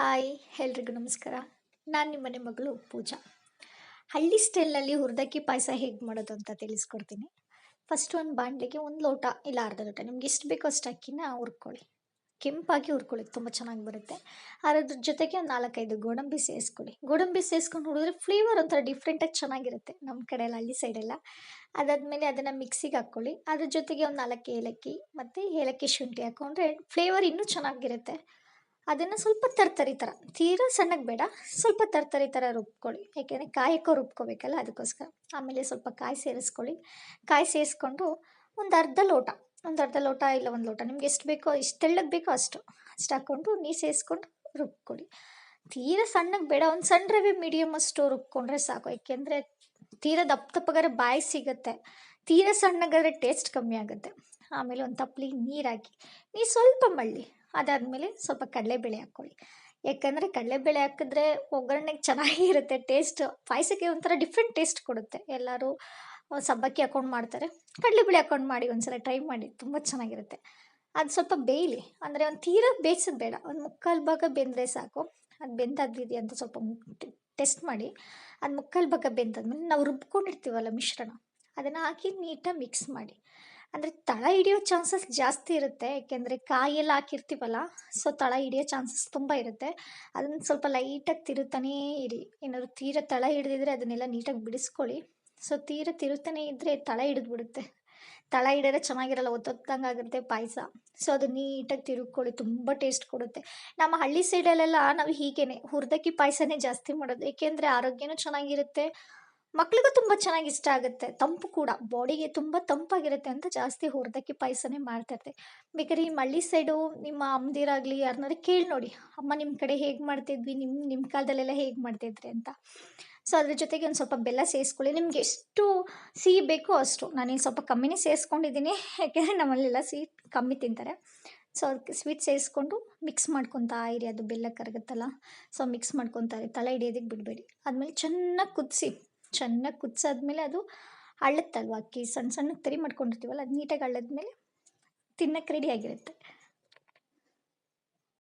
Hi, ಎಲ್ರಿಗೂ ನಮಸ್ಕಾರ. ನಾನು ನಿಮ್ಮನೆ ಮಗಳು ಪೂಜಾ. ಹಳ್ಳಿ ಸ್ಟೈಲ್ನಲ್ಲಿ ಹುರ್ದಕ್ಕಿ ಪಾಯಸ ಹೇಗೆ ಮಾಡೋದು ಅಂತ ತಿಳಿಸ್ಕೊಡ್ತೀನಿ. ಫಸ್ಟ್ ಒಂದು ಬಾಣಲೆಗೆ ಒಂದು ಲೋಟ ಇಲ್ಲ ಅರ್ಧ ಲೋಟ. ನಿಮ್ಗೆ ಎಷ್ಟು ಬೇಕೋ ಅಷ್ಟು ಅಕ್ಕಿನ ಹುರ್ಕೊಳ್ಳಿ. ಕೆಂಪಾಗಿ ಹುರ್ಕೊಳ್ಳಿ ತುಂಬ ಚೆನ್ನಾಗಿ ಬರುತ್ತೆ. ಅದ್ರ ಜೊತೆಗೆ ಒಂದು ನಾಲ್ಕೈದು ಗೋಡಂಬಿ ಸೇರಿಸ್ಕೊಳ್ಳಿ ಗೋಡಂಬಿ ಸೇರಿಸ್ಕೊಂಡು ಹುಡಿದ್ರೆ ಫ್ಲೇವರ್ ಒಂಥರ ಡಿಫ್ರೆಂಟಾಗಿ ಚೆನ್ನಾಗಿರುತ್ತೆ ನಮ್ಮ ಕಡೆ ಎಲ್ಲ ಹಳ್ಳಿ ಸೈಡೆಲ್ಲ ಅದಾದಮೇಲೆ ಅದನ್ನು ಮಿಕ್ಸಿಗೆ ಹಾಕ್ಕೊಳ್ಳಿ. ಅದ್ರ ಜೊತೆಗೆ ಒಂದು ನಾಲ್ಕು ಏಲಕ್ಕಿ ಮತ್ತು ಏಲಕ್ಕಿ ಶುಂಠಿ ಹಾಕ್ಕೊಂಡ್ರೆ ಫ್ಲೇವರ್ ಇನ್ನೂ ಚೆನ್ನಾಗಿರುತ್ತೆ. ಅದನ್ನು ಸ್ವಲ್ಪ ತರ್ತರಿ ಥರ ತೀರಾ. ಸಣ್ಣಗೆ ಬೇಡ, ಸ್ವಲ್ಪ ತರ್ತರಿ ಥರ ರುಬ್ಕೊಳ್ಳಿ. ಯಾಕೆಂದರೆ ಕಾಯಕ್ಕೂ ರುಬ್ಕೋಬೇಕಲ್ಲ ಅದಕ್ಕೋಸ್ಕರ. ಆಮೇಲೆ ಸ್ವಲ್ಪ ಕಾಯಿ ಸೇರಿಸ್ಕೊಳ್ಳಿ. ಕಾಯಿ ಸೇರಿಸ್ಕೊಂಡು ಒಂದು ಅರ್ಧ ಲೋಟ, ಒಂದು ಅರ್ಧ ಲೋಟ ಇಲ್ಲ ಒಂದು ಲೋಟ, ನಿಮ್ಗೆ ಎಷ್ಟು ಬೇಕೋ, ಎಷ್ಟು ತೆಳ್ಳಗೆ ಬೇಕೋ ಅಷ್ಟು ಅಷ್ಟು ಹಾಕ್ಕೊಂಡು ನೀರು ಸೇರಿಸ್ಕೊಂಡು ರುಬ್ಕೊಳ್ಳಿ. ತೀರಾ ಸಣ್ಣಗೆ ಬೇಡ, ಒಂದು ಸಣ್ಣ ರವೆ ಮೀಡಿಯಮ್ ಅಷ್ಟು ರುಬ್ಕೊಂಡ್ರೆ ಸಾಕು. ಯಾಕೆಂದರೆ ತೀರಾ ದಪ್ಪ ದಪ್ಪಗಾದ್ರೆ ಬಾಯಿ ಸಿಗುತ್ತೆ. ತೀರಾ ಸಣ್ಣಗಾದ್ರೆ ಟೇಸ್ಟ್ ಕಮ್ಮಿ ಆಗುತ್ತೆ. ಆಮೇಲೆ ಒಂದು ತಪ್ಪಲಿಗೆ ನೀರು ನೀರು ಸ್ವಲ್ಪ ಮಳ್ಳಿ. ಅದಾದಮೇಲೆ ಸ್ವಲ್ಪ ಕಡಲೆಬೇಳೆ ಹಾಕ್ಕೊಳ್ಳಿ. ಯಾಕಂದರೆ ಕಡಲೆಬೇಳೆ ಹಾಕಿದ್ರೆ ಒಗ್ಗರಣೆಗೆ ಚೆನ್ನಾಗಿರುತ್ತೆ ಟೇಸ್ಟ್ ಪಾಯಸಕ್ಕೆ ಒಂಥರ ಡಿಫ್ರೆಂಟ್ ಟೇಸ್ಟ್ ಕೊಡುತ್ತೆ. ಎಲ್ಲರೂ ಸಬ್ಬಕ್ಕಿ ಹಾಕೊಂಡು ಮಾಡ್ತಾರೆ. ಕಡಲೆಬೇಳೆ ಹಾಕೊಂಡು ಮಾಡಿ ಒಂದ್ಸಲ ಟ್ರೈ ಮಾಡಿ, ತುಂಬ ಚೆನ್ನಾಗಿರುತ್ತೆ. ಅದು ಸ್ವಲ್ಪ ಬೇಯಲಿ, ಅಂದರೆ ಒಂದು ತೀರ ಬೇಯಿಸೋದು ಬೇಡ. ಒಂದು ಮುಕ್ಕಾಲು ಭಾಗ ಬೆಂದರೆ ಸಾಕು. ಅದು ಬೆಂದಾಗಿದೆಯಾ ಅಂತ ಸ್ವಲ್ಪ ಟೆಸ್ಟ್ ಮಾಡಿ. ಅದು ಮುಕ್ಕಾಲು ಭಾಗ ಬೆಂದಾದ್ಮೇಲೆ ನಾವು ರುಬ್ಕೊಂಡಿರ್ತೀವಲ್ಲ ಮಿಶ್ರಣ, ಅದನ್ನು ಹಾಕಿ ನೀಟಾಗಿ ಮಿಕ್ಸ್ ಮಾಡಿ. ಅಂದರೆ ತಳ ಹಿಡಿಯೋ ಚಾನ್ಸಸ್ ಜಾಸ್ತಿ ಇರುತ್ತೆ. ಯಾಕೆಂದರೆ ಕಾಯೆಲ್ಲ ಹಾಕಿರ್ತೀವಲ್ಲ ಸೊ ತಳ ಹಿಡಿಯೋ ಚಾನ್ಸಸ್ ತುಂಬ ಇರುತ್ತೆ. ಅದನ್ನು ಸ್ವಲ್ಪ ಲೈಟಾಗಿ ತಿರುತ್ತಾನೇ ಇರಿ. ಏನಾದ್ರು ತೀರ ತಳ ಹಿಡಿದಿದ್ರೆ ಅದನ್ನೆಲ್ಲ ನೀಟಾಗಿ ಬಿಡಿಸ್ಕೊಳ್ಳಿ. ಸೊ ತೀರ ತಿರುತ್ತಾನೇ ಇದ್ದರೆ ತಳ ಹಿಡಿದ್ಬಿಡುತ್ತೆ. ತಳ ಹಿಡಿದ್ರೆ ಚೆನ್ನಾಗಿರಲ್ಲ, ಒತ್ತೊತ್ತಂಗೆ ಆಗುತ್ತೆ ಪಾಯಸ. ಸೊ ಅದು ನೀಟಾಗಿ ತಿರುಗ್ಕೊಳ್ಳಿ, ತುಂಬ ಟೇಸ್ಟ್ ಕೊಡುತ್ತೆ. ನಮ್ಮ ಹಳ್ಳಿ ಸೈಡಲ್ಲೆಲ್ಲ ನಾವು ಹೀಗೇನೆ ಹುರ್ದಕ್ಕಿ ಪಾಯಸನೇ ಜಾಸ್ತಿ ಮಾಡೋದು. ಏಕೆಂದರೆ ಆರೋಗ್ಯನೂ ಚೆನ್ನಾಗಿರುತ್ತೆ. ಮಕ್ಳಿಗೂ ತುಂಬ ಚೆನ್ನಾಗಿ ಇಷ್ಟ ಆಗುತ್ತೆ. ತಂಪು ಕೂಡ. ಬಾಡಿಗೆ ತುಂಬ ತಂಪಾಗಿರುತ್ತೆ ಅಂತ ಜಾಸ್ತಿ ಹುರ್ದಕ್ಕಿ ಪಾಯಸನೇ ಮಾಡ್ತಾಯಿರ್ತೆ ಬೇಕಾದ್ರೆ ಈ ಹಳ್ಳಿ ಸೈಡು ನಿಮ್ಮ ಅಮ್ಮದಿರಾಗಲಿ ಯಾರನ್ನಾರು ಕೇಳಿ ನೋಡಿ. ಅಮ್ಮ ನಿಮ್ಮ ಕಡೆ ಹೇಗೆ ಮಾಡ್ತಿದ್ವಿ? ನಿಮ್ಮ ನಿಮ್ಮ ಕಾಲದಲ್ಲೆಲ್ಲ ಹೇಗೆ ಮಾಡ್ತಿದ್ರಿ ಅಂತ. ಸೊ ಅದ್ರ ಜೊತೆಗೆ ಒಂದು ಸ್ವಲ್ಪ ಬೆಲ್ಲ ಸೇರಿಸ್ಕೊಳ್ಳಿ ನಿಮ್ಗೆ ಎಷ್ಟು ಸಿಹಿ ಬೇಕೋ ಅಷ್ಟು. ನಾನೇನು ಸ್ವಲ್ಪ ಕಮ್ಮಿನೇ ಸೇರಿಸ್ಕೊಂಡಿದ್ದೀನಿ ಯಾಕೆಂದರೆ ನಮ್ಮಲ್ಲೆಲ್ಲ ಸಿಹಿ ಕಮ್ಮಿ ತಿಂತಾರೆ. ಸೊ ಅದಕ್ಕೆ ಸ್ವೀಟ್ ಸೇರಿಸ್ಕೊಂಡು ಮಿಕ್ಸ್ ಮಾಡ್ಕೊತಾ ಇರಿ. ಅದು ಬೆಲ್ಲ ಕರಗುತ್ತಲ್ಲ. ಸೊ ಮಿಕ್ಸ್ ಮಾಡ್ಕೊತಾ ಇರಿ. ತಲೆ ಹಿಡಿಯೋದಕ್ಕೆ ಬಿಡಬೇಡಿ. ಆದಮೇಲೆ ಚೆನ್ನಾಗಿ ಕುದಿಸಿ. ಚೆನ್ನಾಗಿ ಕುದಿಸಾದ್ಮೇಲೆ ಅದು ಅಳ್ಳುತ್ತಲ್ವಾ ಅಕ್ಕಿ? ಸಣ್ಣ ಸಣ್ಣಗೆ ತರಿ ಮಾಡ್ಕೊಂಡಿರ್ತೀವಲ್ಲ ಅದು ನೀಟಾಗಿ ಅಳ್ಳದ್ಮೇಲೆ ತಿನ್ನಕ್ಕೆ ರೆಡಿಯಾಗಿರುತ್ತೆ